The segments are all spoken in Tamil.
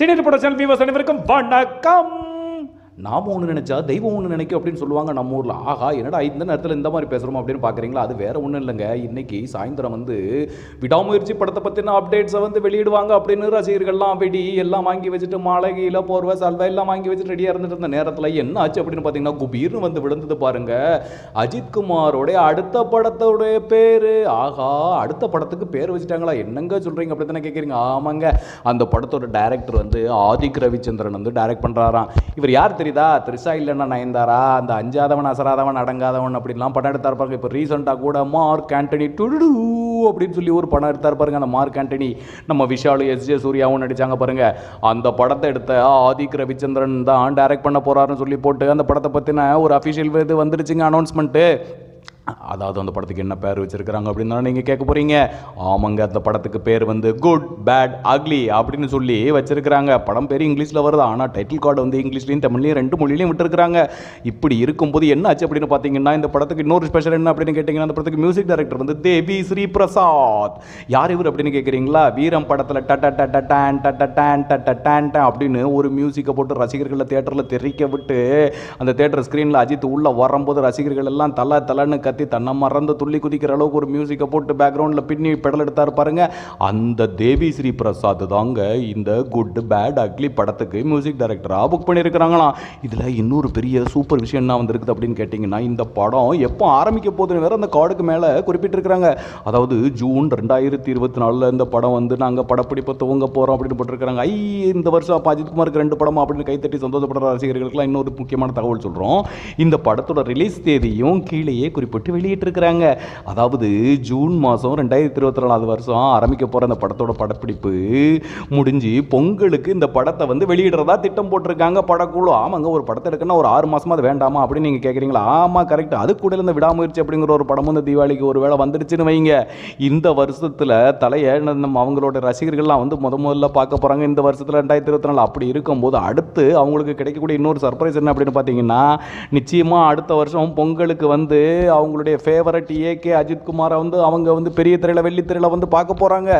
சீனியர் ப்ரொடக்ஷன் வியூவர்ஸ் அனைவருக்கும் வணக்கம். நாம் ஒன்று நினைச்சா தெய்வம் ஒன்று நினைக்கும் அப்படின்னு சொல்லுவாங்க நம்ம ஊரில். ஆஹா என்னடா இந்த நேரத்தில் இந்த மாதிரி பேசுகிறோம் அப்படின்னு பார்க்குறீங்களா அது வேற ஒன்றும் இல்லைங்க. இன்னைக்கு சாயந்தரம் வந்து விடாமுயற்சி படத்தை பற்றின அப்டேட்ஸை வந்து வெளியிடுவாங்க அப்படின்னு ரசிகர்கள்லாம் வெடி எல்லாம் வாங்கி வச்சுட்டு மாலகையில் போர்வை சல்வை எல்லாம் வாங்கி வச்சுட்டு ரெடியாக இருந்துட்டு இருந்த நேரத்தில் என்ன ஆச்சு அப்படின்னு பார்த்தீங்கன்னா குபீர்னு வந்து விழுந்தது பாருங்க. அஜித் குமாரோடைய அடுத்த படத்தோடைய பேர். ஆஹா அடுத்த படத்துக்கு பேர் வச்சுட்டாங்களா? என்னங்க சொல்கிறீங்க அப்படி தானே கேட்குறீங்க ஆமாங்க. அந்த படத்தோட டைரக்டர் வந்து ஆதிக் ரவிச்சந்திரன் வந்து டைரக்ட் பண்ணுறாராம் இவர் யார் தெரியும்? தெரியுதா த்ரிஷா இல்லைன்னா நயன்தாரா? அந்த அஞ்சாதவன் அசராதவன் அடங்காதவன் அப்படின்லாம் படம் எடுத்தார் பாருங்க. இப்போ ரீசெண்டாக கூட மார்க் ஆண்டனி டுடு அப்படின்னு சொல்லி ஒரு படம் எடுத்தார் பாருங்க. அந்த மார்க் ஆண்டனி நம்ம விஷாலு எஸ். ஜே. சூர்யாவும் நடிச்சாங்க பாருங்க. அந்த படத்தை எடுத்த ஆதிக் ரவிச்சந்திரன் தான் டைரக்ட் பண்ண போறாருன்னு சொல்லி போட்டு அந்த படத்தை பற்றின ஒரு அஃபிஷியல் இது வந்துருச்சுங்க அனௌன்ஸ்மெண்ட்டு அதாவது அந்த படத்துக்கு என்ன பேர் வச்சுருக்கிறாங்க அப்படின்னு நீங்கள் கேட்க போகிறீங்க ஆமாங்க அந்த படத்துக்கு பேர் வந்து குட் பேட் அக்லி அப்படின்னு சொல்லி வச்சுருக்கிறாங்க. படம் பேர் இங்கிலீஷில் வருது. ஆனால் டைட்டில் கார்டு வந்து இங்கிலீஷ்லையும் தமிழ்லையும் ரெண்டு மொழியிலையும் விட்டுருக்காங்க இப்படி இருக்கும்போது என்ன ஆச்சு அப்படின்னு பார்த்தீங்கன்னா இந்த படத்துக்கு இன்னொரு ஸ்பெஷல் என்ன அப்படின்னு கேட்டிங்கன்னா அந்த படத்துக்கு மியூசிக் டைரக்டர் வந்து தேவி ஸ்ரீ பிரசாத் யார் இவர் அப்படின்னு கேட்குறீங்களா? வீரம் படத்தில் ட ட ட ட டேன் ட ட டேன் ட ட டேன் ட அப்படின்னு ஒரு மியூசிக்கை போட்டு ரசிகர்களை தேட்டரில் தெரிக்க விட்டு அந்த தேட்டர் ஸ்க்ரீனில் அஜித் உள்ளே வரும்போது ரசிகர்கள் எல்லாம் தலை தலைன்னு கத்தி தன்னை மறந்து துள்ளி குதிக்கிற அளவுக்கு ஒரு மியூசிக்கை போட்டு பேக்ரவுண்டில் பின்னி பெடல் எடுத்தார் பாருங்க. அந்த தேவி ஸ்ரீ பிரசாத் தாங்க இந்த குட் பேட் அக்லி படத்துக்கு மியூசிக் டைரக்டராக புக் பண்ணியிருக்கிறாங்களாம் இதில் இன்னொரு பெரிய சூப்பர் விஷயம் என்ன வந்திருக்குது அப்படின்னு கேட்டிங்கன்னா இந்த படம் எப்போ ஆரம்பிக்க போகுதுன்னு வேற அந்த கார்டுக்கு மேலே குறிப்பிட்டிருக்கிறாங்க. அதாவது ஜூன் ரெண்டாயிரத்தி இருபத்தி நாலில் இந்த படம் வந்து நாங்கள் படப்பிடிப்பை துவங்க போகிறோம் அப்படின்னு போட்டிருக்கிறாங்க. ஐ இந்த வருஷம் அப்போ அஜித் குமாருக்கு ரெண்டு படமா அப்படின்னு கைத்தட்டி சந்தோஷப்படுற ரசிகர்களுக்குலாம் இன்னொரு முக்கியமான தகவல் சொல்கிறோம் இந்த படத்தோட ரிலீஸ் தேதியும் கீழேயே குறிப்பிட்டு வெளியிட்டிருக்கிறாங்க. அதாவது ஜூன் மாதம் ரெண்டாயிரத்தி இருபத்தி நாலாவது வருஷம் ஆரம்பிக்க போகிற அந்த படத்தோட படப்பிடிப்பு முடிஞ்சு பொங்கலுக்கு இந்த படத்தை வந்து வெளியிடுறதா திட்டம் போட்டிருக்காங்க படக்குழு. ஆமாங்க ஒரு படத்தை எடுக்கணும்னா ஒரு ஆறு மாதமாக அது வேண்டாமா அப்படின்னு நீங்கள் கேட்குறீங்களா ஆமாம் கரெக்ட் அது கூட இருந்த விடாமுயற்சி அப்படிங்கிற ஒரு படமும் இந்த தீபாவளிக்கு ஒரு வேளை வந்துடுச்சுன்னு வைங்க. இந்த வருஷத்தில் தலையை நம்ம அவங்களோட ரசிகர்கள்லாம் வந்து முத முதல்ல பார்க்க போகிறாங்க இந்த வருஷத்தில் ரெண்டாயிரத்தி இருபத்தி நாலு அப்படி இருக்கும்போது அடுத்து அவங்களுக்கு கிடைக்கக்கூடிய இன்னொரு சர்ப்ரைஸ் என்ன அப்படின்னு பார்த்தீங்கன்னா நிச்சயமாக அடுத்த வருஷம் பொங்கலுக்கு வந்து அவங்க அவங்களுடைய ஃபேவரட் ஏகே அஜித் குமாரை வந்து அவங்க வந்து பெரிய திரையில் வெள்ளி திரையில் வந்து பார்க்க போகிறாங்க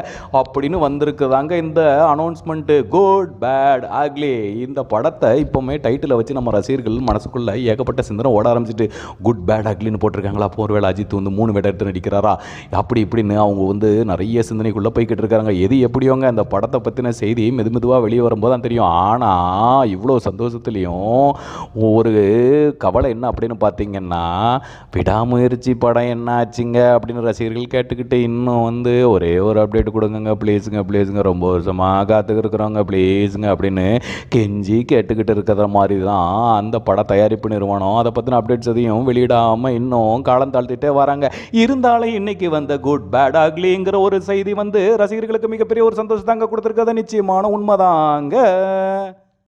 அப்படின்னு வந்திருக்குதாங்க இந்த அனௌன்ஸ்மெண்ட்டு குட் பேட் அக்லி இந்த படத்தை இப்போவுமே டைட்டிலை வச்சு நம்ம ரசிகர்கள் மனசுக்குள்ளே ஏகப்பட்ட சிந்தனை ஓட ஆரம்பிச்சிட்டு குட் பேட் அக்லின்னு போட்டிருக்காங்களா? போர்வேளை அஜித் வந்து மூணு வேட எடுத்து நடிக்கிறாரா? அப்படி இப்படின்னு அவங்க வந்து நிறைய சிந்தனைக்குள்ளே போய்கிட்டு இருக்காங்க. எது எப்படியோங்க அந்த படத்தை பற்றின செய்தி மெது மெதுவாக வெளியே வரும்போது தான் தெரியும். ஆனால் இவ்வளோ சந்தோஷத்துலேயும் ஒரு கவலை என்ன அப்படின்னு பார்த்தீங்கன்னா முயற்சி படம் என்ன ஆச்சுங்க அப்படின்னு ரசிகர்கள் கேட்டுக்கிட்டு இன்னும் வந்து ஒரே ஒரு அப்டேட் கொடுங்கங்க ப்ளீஸுங்க ப்ளீஸுங்க ரொம்ப வருஷமாக காத்துக்கிருக்கிறோங்க ப்ளீஸுங்க அப்படின்னு கெஞ்சி கேட்டுக்கிட்டு இருக்கிற மாதிரி தான் அந்த பட தயாரிப்பு நிறுவனம் அதை பற்றின அப்டேட்ஸ் எதையும் வெளியிடாமல் இன்னும் காலம் தாழ்த்திட்டே வராங்க. இருந்தாலும் இன்னைக்கு வந்த குட் பேட் அக்லிங்கிற ஒரு செய்தி வந்து ரசிகர்களுக்கு மிகப்பெரிய ஒரு சந்தோஷம் தாங்க கொடுத்துருக்கது நிச்சயமான உண்மைதாங்க.